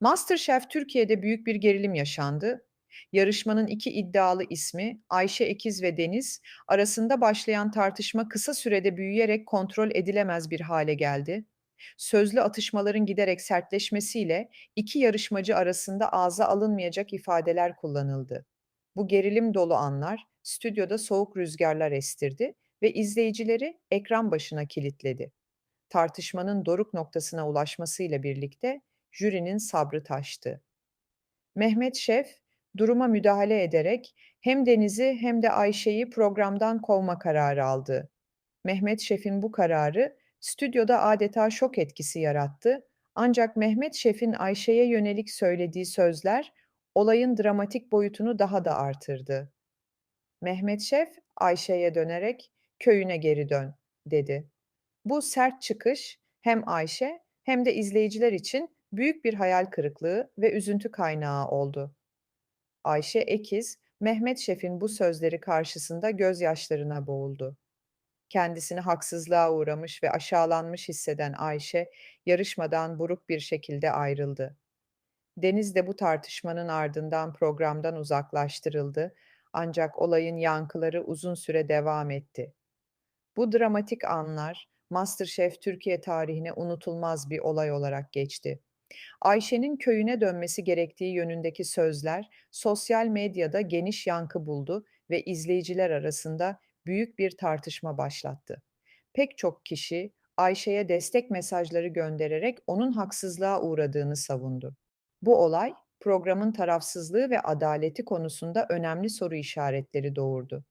MasterChef Türkiye'de büyük bir gerilim yaşandı. Yarışmanın iki iddialı ismi Ayşe Ekiz ve Deniz arasında başlayan tartışma kısa sürede büyüyerek kontrol edilemez bir hale geldi. Sözlü atışmaların giderek sertleşmesiyle iki yarışmacı arasında ağza alınmayacak ifadeler kullanıldı. Bu gerilim dolu anlar stüdyoda soğuk rüzgarlar estirdi ve izleyicileri ekran başına kilitledi. Tartışmanın doruk noktasına ulaşmasıyla birlikte jürinin sabrı taştı. Mehmet Şef duruma müdahale ederek hem Deniz'i hem de Ayşe'yi programdan kovma kararı aldı. Mehmet Şef'in bu kararı stüdyoda adeta şok etkisi yarattı. Ancak Mehmet Şef'in Ayşe'ye yönelik söylediği sözler olayın dramatik boyutunu daha da artırdı. Mehmet Şef Ayşe'ye dönerek köyüne geri dön dedi. Bu sert çıkış hem Ayşe hem de izleyiciler için büyük bir hayal kırıklığı ve üzüntü kaynağı oldu. Ayşe Ekiz, Mehmet Şef'in bu sözleri karşısında gözyaşlarına boğuldu. Kendisini haksızlığa uğramış ve aşağılanmış hisseden Ayşe, yarışmadan buruk bir şekilde ayrıldı. Deniz de bu tartışmanın ardından programdan uzaklaştırıldı ancak olayın yankıları uzun süre devam etti. Bu dramatik anlar MasterChef Türkiye tarihine unutulmaz bir olay olarak geçti. Ayşe'nin köyüne dönmesi gerektiği yönündeki sözler sosyal medyada geniş yankı buldu ve izleyiciler arasında büyük bir tartışma başlattı. Pek çok kişi Ayşe'ye destek mesajları göndererek onun haksızlığa uğradığını savundu. Bu olay programın tarafsızlığı ve adaleti konusunda önemli soru işaretleri doğurdu.